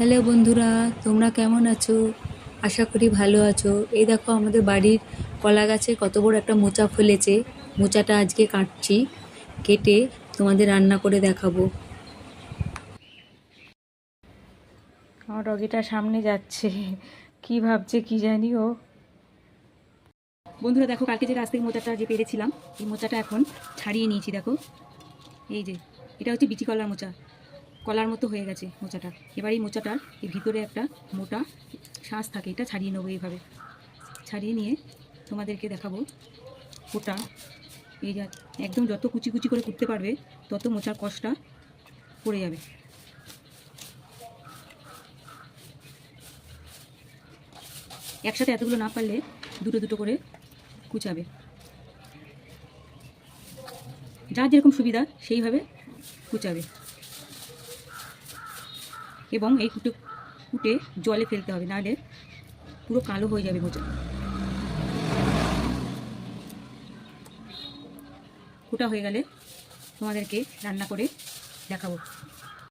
Hello বন্ধুরা, তোমরা কেমন আছো? আশা করি ভালো আছো। এই দেখো, আমাদের বাড়ির কলা গাছে কত বড় একটা মোচা ফেলেছে। মোচাটা আজকে কাটছি, কেটে তোমাদের রান্না করে দেখাবো। আমার ডগিটা সামনে যাচ্ছে। কি ভাবছে কি জানি ও। বন্ধুরা, দেখো, কালকে যে গাছ থেকে মোচাটা যে পেরেছিলাম, এই মোচাটা এখন ছাড়িয়ে নিয়েছি, দেখো। এই যে, এটা হচ্ছে বিচি কলার মোচা। কলার মতো হয়ে গেছে মোচাটা। এবার এই মোচাটার এই ভিতরে একটা মোটা শ্বাস থাকে, এটা ছাড়িয়ে নেব এইভাবে। ছাড়িয়ে নিয়ে তোমাদেরকে দেখাবো ওটা। এই যা একদম যত কুচি কুচি করে কুটতে পারবে, তত মোচার কষটা পড়ে যাবে। একসাথে এতগুলো না পারলে দুটো দুটো করে কুচাবে। যার যেরকম সুবিধা, সেইভাবে কুচাবে। এবং এই কুটে কুটে জলে ফেলতে হবে, নাহলে পুরো কালো হয়ে যাবে মোচা কুটা হয়ে গেলে তোমাদেরকে রান্না করে দেখাবো।